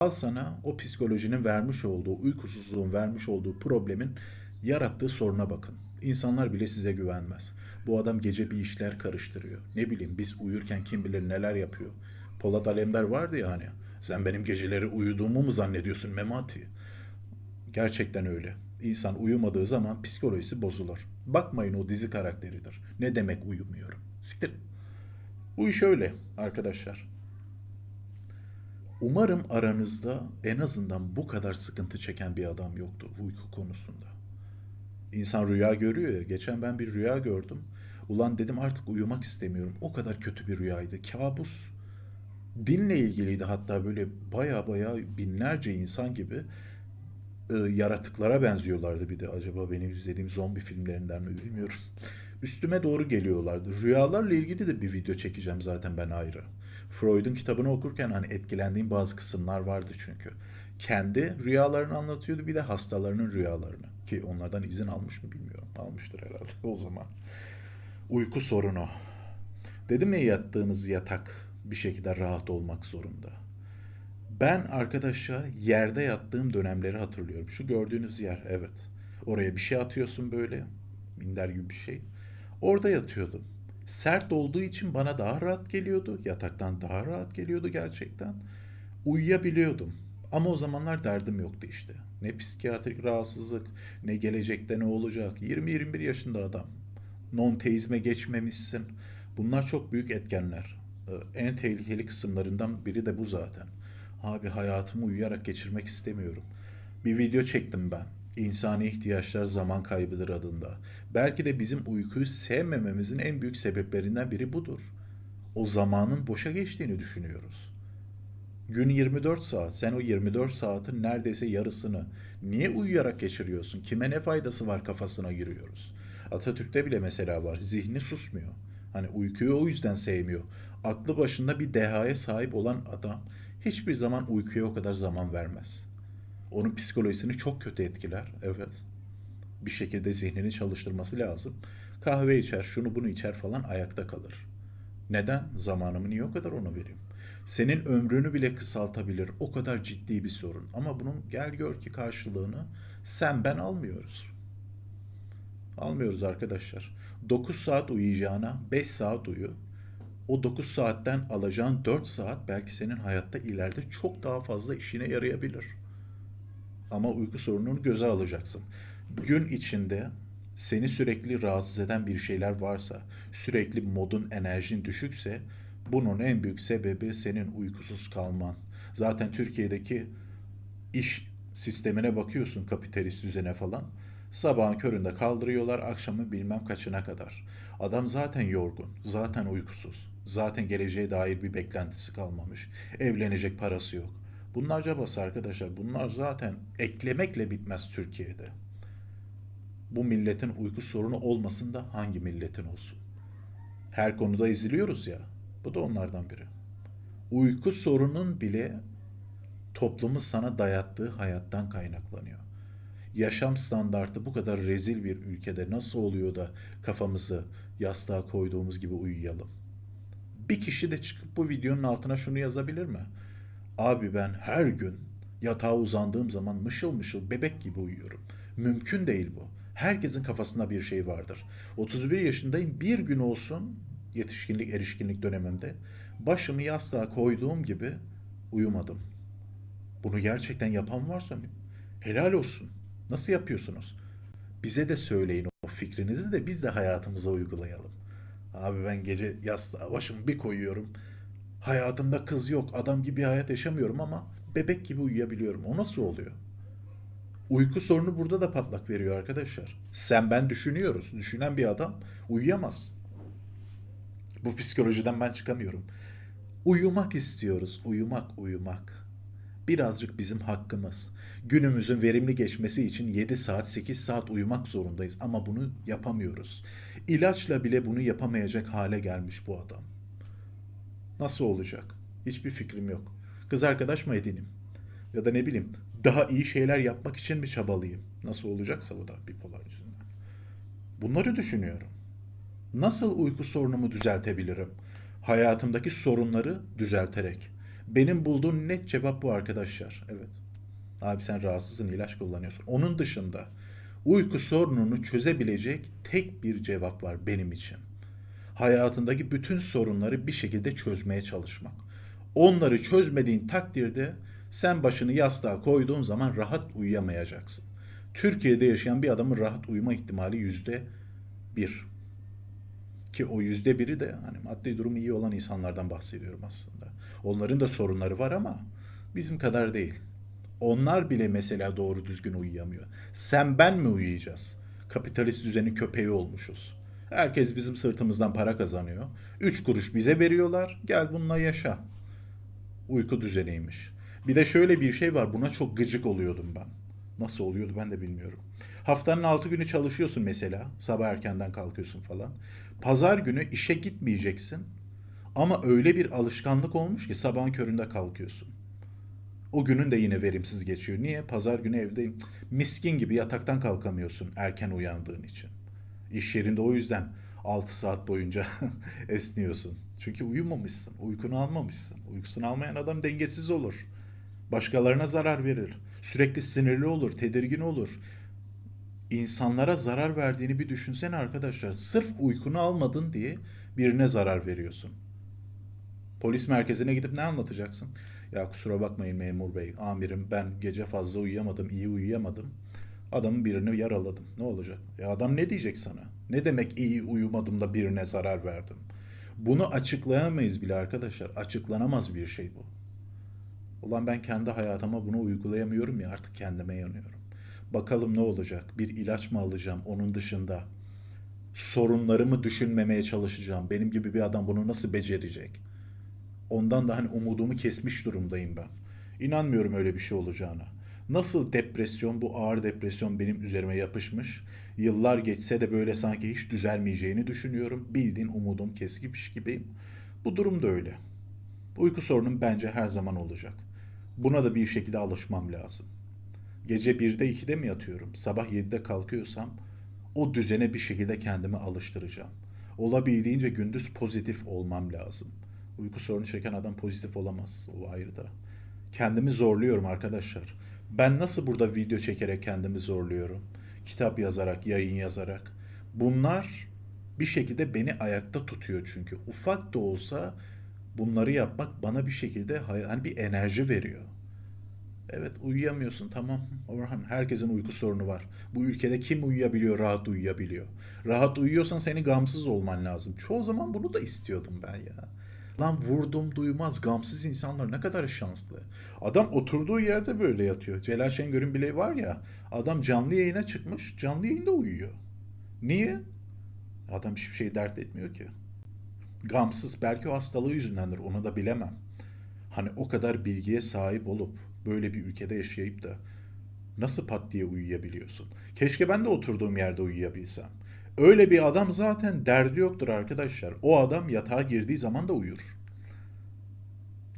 Al sana o psikolojinin vermiş olduğu, uykusuzluğun vermiş olduğu problemin yarattığı soruna bakın. İnsanlar bile size güvenmez. Bu adam gece bir işler karıştırıyor. Ne bileyim biz uyurken kim bilir neler yapıyor. Polat Alemdar vardı ya hani. Sen benim geceleri uyuduğumu mu zannediyorsun Memati? Gerçekten öyle. İnsan uyumadığı zaman psikolojisi bozulur. Bakmayın o dizi karakteridir. Ne demek uyumuyorum? Siktir. Bu iş öyle arkadaşlar. Umarım aranızda en azından bu kadar sıkıntı çeken bir adam yoktur uyku konusunda. İnsan rüya görüyor ya. Geçen ben bir rüya gördüm. Ulan dedim artık uyumak istemiyorum. O kadar kötü bir rüyaydı. Kabus. Dinle ilgiliydi hatta böyle baya baya binlerce insan gibi e, yaratıklara benziyorlardı bir de. Acaba benim izlediğim zombi filmlerinden mi bilmiyorum. Üstüme doğru geliyorlardı. Rüyalarla ilgili de bir video çekeceğim zaten ben ayrı. Freud'un kitabını okurken hani etkilendiğim bazı kısımlar vardı çünkü. Kendi rüyalarını anlatıyordu bir de hastalarının rüyalarını. Ki onlardan izin almış mı bilmiyorum. Almıştır herhalde o zaman. Uyku sorunu. Dedim ya yattığınız yatak bir şekilde rahat olmak zorunda. Ben arkadaşlar yerde yattığım dönemleri hatırlıyorum. Şu gördüğünüz yer evet. Oraya bir şey atıyorsun böyle. Minder gibi bir şey. Orada yatıyordum. Sert olduğu için bana daha rahat geliyordu. Yataktan daha rahat geliyordu gerçekten. Uyuyabiliyordum. Ama o zamanlar derdim yoktu işte. Ne psikiyatrik rahatsızlık, ne gelecekte ne olacak. 20-21 yaşında adam. Non-teizme geçmemişsin. Bunlar çok büyük etkenler. Ee, En tehlikeli kısımlarından biri de bu zaten. Abi hayatımı uyuyarak geçirmek istemiyorum. Bir video çektim ben. İnsani ihtiyaçlar zaman kaybıdır adında. Belki de bizim uykuyu sevmememizin en büyük sebeplerinden biri budur. O zamanın boşa geçtiğini düşünüyoruz. Gün 24 saat. Sen o 24 saatin neredeyse yarısını niye uyuyarak geçiriyorsun? Kime ne faydası var kafasına giriyoruz. Atatürk'te bile mesela var. Zihni susmuyor. Hani uykuyu o yüzden sevmiyor. Aklı başında bir dehaya sahip olan adam hiçbir zaman uykuya o kadar zaman vermez. Onun psikolojisini çok kötü etkiler. Evet. Bir şekilde zihnini çalıştırması lazım. Kahve içer, şunu bunu içer falan ayakta kalır. Neden? Zamanımı niye o kadar ona vereyim? Senin ömrünü bile kısaltabilir. O kadar ciddi bir sorun. Ama bunun gel gör ki karşılığını sen ben almıyoruz. Almıyoruz arkadaşlar. 9 saat uyuyacağına 5 saat uyu. O 9 saatten alacağın 4 saat belki senin hayatta ileride çok daha fazla işine yarayabilir. Ama uyku sorununu göze alacaksın. Gün içinde seni sürekli rahatsız eden bir şeyler varsa, sürekli modun, enerjin düşükse bunun en büyük sebebi senin uykusuz kalman. Zaten Türkiye'deki iş sistemine bakıyorsun kapitalist düzene falan. Sabahın köründe kaldırıyorlar akşamın bilmem kaçına kadar. Adam zaten yorgun, zaten uykusuz, zaten geleceğe dair bir beklentisi kalmamış. Evlenecek parası yok. Bunlar cabası arkadaşlar. Bunlar zaten eklemekle bitmez Türkiye'de. Bu milletin uyku sorunu olmasın da hangi milletin olsun? Her konuda eziliyoruz ya. Bu da onlardan biri. Uyku sorunun bile toplumu sana dayattığı hayattan kaynaklanıyor. Yaşam standartı bu kadar rezil bir ülkede nasıl oluyor da kafamızı yastığa koyduğumuz gibi uyuyalım? Bir kişi de çıkıp bu videonun altına şunu yazabilir mi? Abi ben her gün yatağa uzandığım zaman mışıl mışıl bebek gibi uyuyorum. Mümkün değil bu. Herkesin kafasında bir şey vardır. 31 yaşındayım bir gün olsun yetişkinlik erişkinlik dönemimde başımı yastığa koyduğum gibi uyumadım. Bunu gerçekten yapan varsa helal olsun. Nasıl yapıyorsunuz? Bize de söyleyin o fikrinizi de biz de hayatımıza uygulayalım. Abi ben gece yastığa başımı bir koyuyorum. Hayatımda kız yok, adam gibi hayat yaşamıyorum ama bebek gibi uyuyabiliyorum. O nasıl oluyor? Uyku sorunu burada da patlak veriyor arkadaşlar. Sen ben düşünüyoruz. Düşünen bir adam uyuyamaz. Bu psikolojiden ben çıkamıyorum. Uyumak istiyoruz. Uyumak, uyumak. Birazcık bizim hakkımız. Günümüzün verimli geçmesi için 7 saat, 8 saat uyumak zorundayız ama bunu yapamıyoruz. İlaçla bile bunu yapamayacak hale gelmiş bu adam. Nasıl olacak? Hiçbir fikrim yok. Kız arkadaş mı edineyim? Ya da ne bileyim daha iyi şeyler yapmak için mi çabalayayım? Nasıl olacaksa bu da bipolar yüzünden. Bunları düşünüyorum. Nasıl uyku sorunumu düzeltebilirim? Hayatımdaki sorunları düzelterek. Benim bulduğum net cevap bu arkadaşlar. Evet. Abi sen rahatsızsın ilaç kullanıyorsun. Onun dışında uyku sorununu çözebilecek tek bir cevap var benim için. Hayatındaki bütün sorunları bir şekilde çözmeye çalışmak. Onları çözmediğin takdirde sen başını yastığa koyduğun zaman rahat uyuyamayacaksın. Türkiye'de yaşayan bir adamın rahat uyuma ihtimali yüzde bir. Ki o yüzde biri de hani maddi durumu iyi olan insanlardan bahsediyorum aslında. Onların da sorunları var ama bizim kadar değil. Onlar bile mesela doğru düzgün uyuyamıyor. Sen ben mi uyuyacağız? Kapitalist düzenin köpeği olmuşuz. Herkes bizim sırtımızdan para kazanıyor. Üç kuruş bize veriyorlar. Gel bununla yaşa. Uyku düzeniymiş. Bir de şöyle bir şey var. Buna çok gıcık oluyordum ben. Nasıl oluyordu ben de bilmiyorum. Haftanın altı günü çalışıyorsun mesela. Sabah erkenden kalkıyorsun falan. Pazar günü işe gitmeyeceksin. Ama öyle bir alışkanlık olmuş ki sabahın köründe kalkıyorsun. O günün de yine verimsiz geçiyor. Niye? Pazar günü evdeyim. Miskin gibi yataktan kalkamıyorsun erken uyandığın için. İş yerinde o yüzden 6 saat boyunca esniyorsun. Çünkü uyumamışsın, uykunu almamışsın. Uykusunu almayan adam dengesiz olur. Başkalarına zarar verir. Sürekli sinirli olur, tedirgin olur. İnsanlara zarar verdiğini bir düşünsene arkadaşlar. Sırf uykunu almadın diye birine zarar veriyorsun. Polis merkezine gidip ne anlatacaksın? Ya kusura bakmayın memur bey, amirim ben gece fazla uyuyamadım, iyi uyuyamadım. Adamın birini yaraladım. Ne olacak? Ya adam ne diyecek sana? Ne demek iyi uyumadım da birine zarar verdim? Bunu açıklayamayız bile arkadaşlar. Açıklanamaz bir şey bu. Ulan ben kendi hayatıma bunu uygulayamıyorum ya artık kendime yanıyorum. Bakalım ne olacak? Bir ilaç mı alacağım? Onun dışında sorunlarımı düşünmemeye çalışacağım. Benim gibi bir adam bunu nasıl becerecek? Ondan da hani umudumu kesmiş durumdayım ben. İnanmıyorum öyle bir şey olacağına. Nasıl depresyon, bu ağır depresyon benim üzerime yapışmış. Yıllar geçse de böyle sanki hiç düzelmeyeceğini düşünüyorum. Bildiğin umudum kesmiş gibiyim. Bu durum da öyle. Uyku sorunum bence her zaman olacak. Buna da bir şekilde alışmam lazım. Gece 1'de 2'de mi yatıyorum? Sabah 7'de kalkıyorsam o düzene bir şekilde kendimi alıştıracağım. Olabildiğince gündüz pozitif olmam lazım. Uyku sorunu çeken adam pozitif olamaz. O ayrı da. Kendimi zorluyorum arkadaşlar. Ben nasıl burada video çekerek kendimi zorluyorum? Kitap yazarak, yayın yazarak. Bunlar bir şekilde beni ayakta tutuyor çünkü. Ufak da olsa bunları yapmak bana bir şekilde hani bir enerji veriyor. Evet uyuyamıyorsun tamam Orhan herkesin uyku sorunu var. Bu ülkede kim uyuyabiliyor rahat uyuyabiliyor. Rahat uyuyorsan senin gamsız olman lazım. Çoğu zaman bunu da istiyordum ben ya. Lan vurdum duymaz gamsız insanlar ne kadar şanslı. Adam oturduğu yerde böyle yatıyor. Celal Şengör'ün bile var ya adam canlı yayına çıkmış canlı yayında uyuyor. Niye? Adam hiçbir şey dert etmiyor ki. Gamsız belki o hastalığı yüzündendir onu da bilemem. Hani o kadar bilgiye sahip olup böyle bir ülkede yaşayıp da nasıl pat diye uyuyabiliyorsun? Keşke ben de oturduğum yerde uyuyabilsem. Öyle bir adam zaten derdi yoktur arkadaşlar. O adam yatağa girdiği zaman da uyur.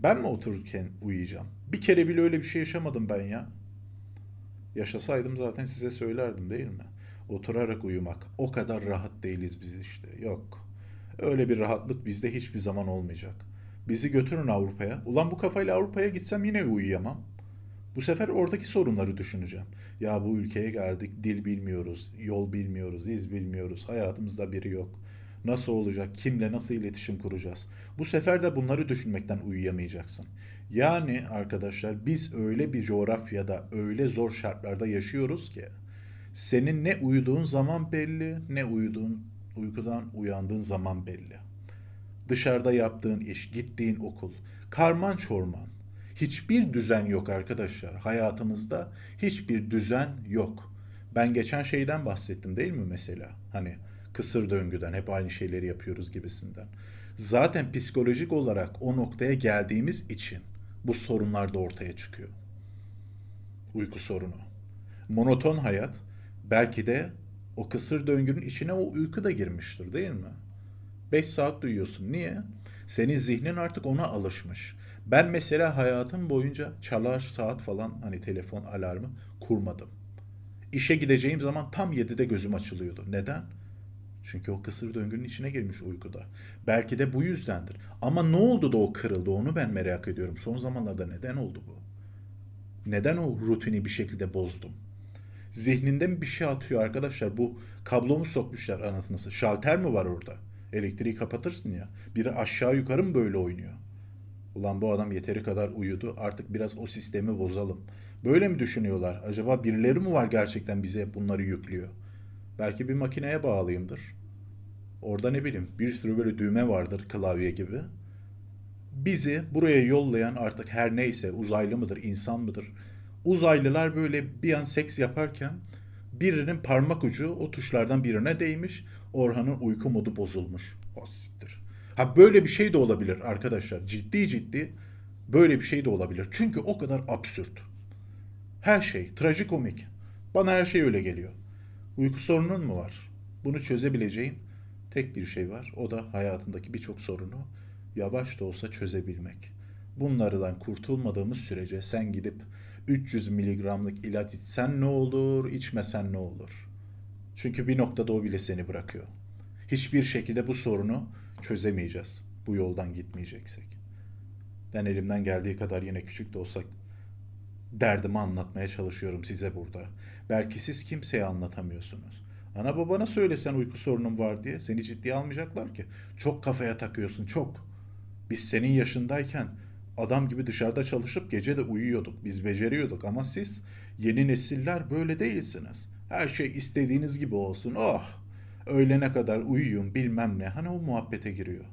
Ben mi otururken uyuyacağım? Bir kere bile öyle bir şey yaşamadım ben ya. Yaşasaydım zaten size söylerdim değil mi? Oturarak uyumak. O kadar rahat değiliz biz işte. Yok. Öyle bir rahatlık bizde hiçbir zaman olmayacak. Bizi götürün Avrupa'ya. Ulan bu kafayla Avrupa'ya gitsem yine uyuyamam. Bu sefer oradaki sorunları düşüneceğim. Ya bu ülkeye geldik, dil bilmiyoruz, yol bilmiyoruz, iz bilmiyoruz, hayatımızda biri yok. Nasıl olacak, kimle nasıl iletişim kuracağız? Bu sefer de bunları düşünmekten uyuyamayacaksın. Yani arkadaşlar biz öyle bir coğrafyada, öyle zor şartlarda yaşıyoruz ki senin ne uyuduğun zaman belli, ne uyuduğun uykudan uyandığın zaman belli. Dışarıda yaptığın iş, gittiğin okul, karman çorman. Hiçbir düzen yok arkadaşlar. Hayatımızda hiçbir düzen yok. Ben geçen şeyden bahsettim değil mi mesela? Hani kısır döngüden hep aynı şeyleri yapıyoruz gibisinden. Zaten psikolojik olarak o noktaya geldiğimiz için bu sorunlar da ortaya çıkıyor. Uyku sorunu. Monoton hayat belki de o kısır döngünün içine o uyku da girmiştir değil mi? 5 saat duyuyorsun. Niye? Senin zihnin artık ona alışmış. Ben mesela hayatım boyunca çalar saat falan hani telefon alarmı kurmadım. İşe gideceğim zaman tam 7'de gözüm açılıyordu. Neden? Çünkü o kısır döngünün içine girmiş uykuda. Belki de bu yüzdendir. Ama ne oldu da o kırıldı onu ben merak ediyorum. Son zamanlarda neden oldu bu? Neden o rutini bir şekilde bozdum? Zihninde mi bir şey atıyor arkadaşlar? Bu kablo mu sokmuşlar anasını? Şalter mi var orada? Elektriği kapatırsın ya. Biri aşağı yukarı mı böyle oynuyor? Ulan bu adam yeteri kadar uyudu. Artık biraz o sistemi bozalım. Böyle mi düşünüyorlar? Acaba birileri mi var gerçekten bize bunları yüklüyor? Belki bir makineye bağlıyımdır. Orada ne bileyim bir sürü böyle düğme vardır klavye gibi. Bizi buraya yollayan artık her neyse uzaylı mıdır, insan mıdır? Uzaylılar böyle bir an seks yaparken birinin parmak ucu o tuşlardan birine değmiş. Orhan'ın uyku modu bozulmuş. O siktir. Ha böyle bir şey de olabilir arkadaşlar. Ciddi ciddi böyle bir şey de olabilir. Çünkü o kadar absürt. Her şey trajikomik. Bana her şey öyle geliyor. Uyku sorunun mu var? Bunu çözebileceğin tek bir şey var. O da hayatındaki birçok sorunu yavaş da olsa çözebilmek. Bunlardan kurtulmadığımız sürece sen gidip 300 miligramlık ilaç içsen ne olur, içmesen ne olur? Çünkü bir noktada o bile seni bırakıyor. Hiçbir şekilde bu sorunu çözemeyeceğiz. Bu yoldan gitmeyeceksek. Ben elimden geldiği kadar yine küçük de olsak derdimi anlatmaya çalışıyorum size burada. Belki siz kimseye anlatamıyorsunuz. Ana babana söylesen uyku sorunun var diye seni ciddiye almayacaklar ki. Çok kafaya takıyorsun çok. Biz senin yaşındayken adam gibi dışarıda çalışıp gece de uyuyorduk. Biz beceriyorduk ama siz yeni nesiller böyle değilsiniz. Her şey istediğiniz gibi olsun. Oh! Öğlene kadar uyuyun bilmem ne. Hani o muhabbete giriyor.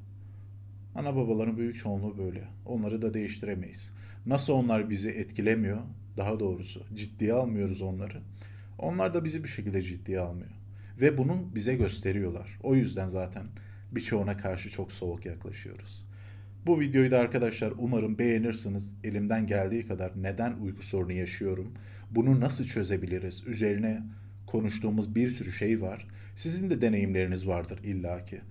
Ana babaların büyük çoğunluğu böyle. Onları da değiştiremeyiz. Nasıl onlar bizi etkilemiyor? Daha doğrusu ciddiye almıyoruz onları. Onlar da bizi bir şekilde ciddiye almıyor. Ve bunu bize gösteriyorlar. O yüzden zaten birçoğuna karşı çok soğuk yaklaşıyoruz. Bu videoyu da arkadaşlar umarım beğenirsiniz. Elimden geldiği kadar neden uyku sorunu yaşıyorum, bunu nasıl çözebiliriz, üzerine konuştuğumuz bir sürü şey var. Sizin de deneyimleriniz vardır illaki.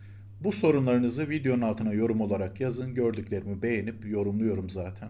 Bu sorunlarınızı videonun altına yorum olarak yazın. Gördüklerimi beğenip yorumluyorum zaten.